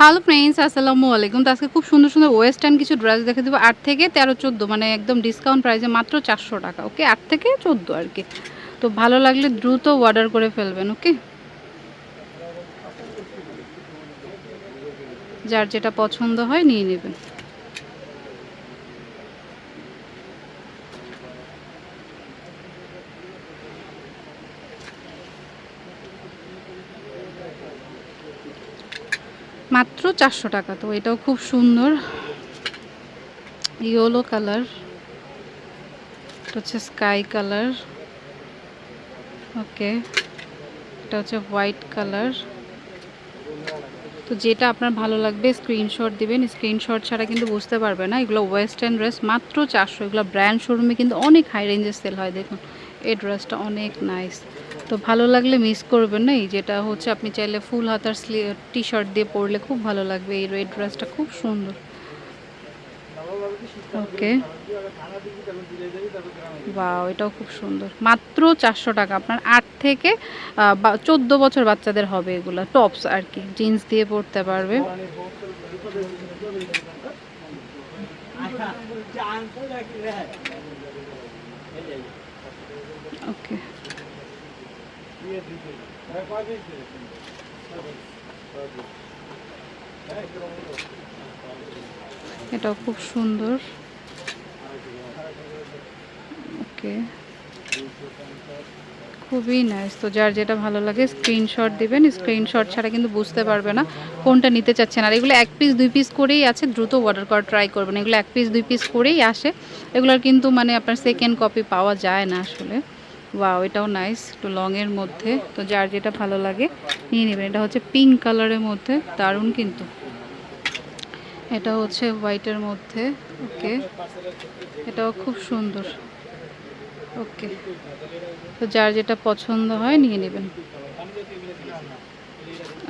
Hello friends আসসালামু আলাইকুম। তো আজকে খুব সুন্দর সুন্দর ওয়েস্টার্ন কিছু ড্রেস দেখে দেবো। আট থেকে তেরো, চোদ্দ মানে একদম ডিসকাউন্ট প্রাইসে মাত্র চারশো টাকা ওকে আট থেকে চোদ্দ আর কি। তো ভালো লাগলে দ্রুত অর্ডার করে ফেলবেন ওকে যার যেটা পছন্দ হয় নিয়ে নেবেন। মাত্র চারশো টাকা, তো এটাও খুব সুন্দর। ইয়েলো কালার এটা হচ্ছে স্কাই কালার ওকে এটা হচ্ছে হোয়াইট কালার তো যেটা আপনার ভালো লাগবে স্ক্রিনশট দিবেন। স্ক্রিনশট ছাড়া কিন্তু বুঝতে পারবে না, এগুলো ওয়েস্টার্ন ড্রেস মাত্র চারশো। এগুলো ব্র্যান্ড শোরুমে কিন্তু অনেক হাই রেঞ্জের সেল হয়, দেখুন। এই ড্রেসটা অনেক নাইস তো ভালো লাগলে মিস করবেন না? এই যেটা হচ্ছে আপনি চাইলে ফুল হাতার স্লি টি শার্ট দিয়ে পরলে খুব ভালো লাগবে। এই রেড ড্রেসটা খুব সুন্দর। ওকে বাও এটাও খুব সুন্দর। মাত্র চারশো টাকা। আপনার আট থেকে চোদ্দ বছর বাচ্চাদের হবে এগুলো টপস আর কি। জিন্স দিয়ে পরতে পারবে। ওকে এটাও খুব সুন্দর। ওকে। খুবই নাইস তো যার যেটা ভালো লাগে স্ক্রিনশট দিবেন। স্ক্রিনশট ছাড়া কিন্তু বুঝতে পারবে না কোনটা নিতে চাচ্ছেন। আর এগুলো এক পিস দুই পিস করেই আছে, দ্রুত অর্ডার করা ট্রাই করবেন। এগুলো এক পিস দুই পিস করেই আসে। এগুলোর কিন্তু মানে আপনার সেকেন্ড কপি পাওয়া যায় না আসলে। ওয়াও এটাও নাইস একটু লংয়ের মধ্যে। তো যার যেটা ভালো লাগে, নিয়ে নেবেন। এটা হচ্ছে পিঙ্ক কালারের মধ্যে, দারুণ কিন্তু। এটা হচ্ছে হোয়াইটের মধ্যে ওকে এটাও খুব সুন্দর ওকে তো যার যেটা পছন্দ হয়, নিয়ে নেবেন।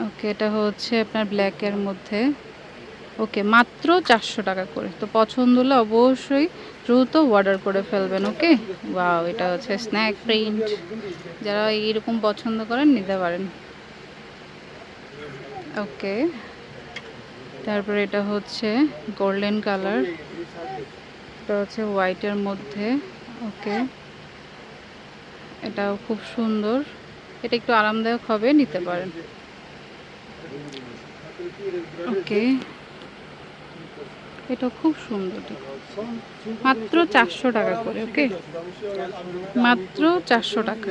ওকে এটা হচ্ছে আপনার ব্ল্যাকের মধ্যে। ওকে, মাত্র চারশো টাকা করে। তো পছন্দ হলে অবশ্যই দ্রুত অর্ডার করে ফেলবেন, ওকে? ওয়াও এটা হচ্ছে স্ন্যাক প্রিন্ট যারা এইরকম পছন্দ করেন, নিতে পারেন। ওকে, তারপরে এটা হচ্ছে গোল্ডেন কালার এটা হচ্ছে হোয়াইটের মধ্যে, ওকে। এটাও খুব সুন্দর। এটা একটু আরামদায়ক হবে, নিতে পারেন। ওকে এটা খুব সুন্দর মাত্র চারশো টাকা করে ওকে? মাত্র চারশো টাকা।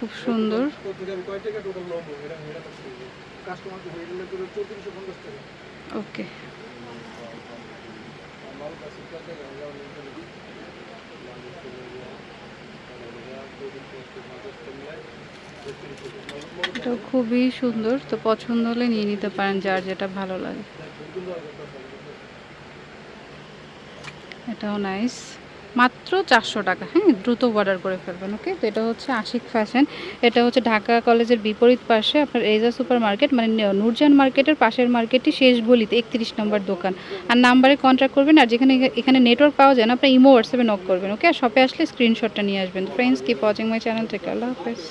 খুব সুন্দর। ওকে। এটা খুবই সুন্দর, তো পছন্দ হলে নিয়ে নিতে পারেন যার যেটা ভালো লাগে। এটাও নাইস মাত্র চারশো টাকা হ্যাঁ? দ্রুত অর্ডার করে ফেলবেন ওকে তো এটা হচ্ছে আশিক ফ্যাশন এটা হচ্ছে ঢাকা কলেজের বিপরীত পাশে আপনার এজা সুপার মার্কেট মানে নূরজান মার্কেটের পাশের মার্কেটটি শেষ গলিতে, একত্রিশ নম্বর দোকান। আর নাম্বারে কন্ট্যাক্ট করবেন, আর যেখানে এখানে নেটওয়ার্ক পাওয়া যায় না, আপনার ইমো হোয়াটসঅ্যাপে নক করবেন ওকে আর শপে আসলে স্ক্রিনশটটা নিয়ে আসবেন। Friends keep watching my channel থেকে আল্লাহ হাফেজ।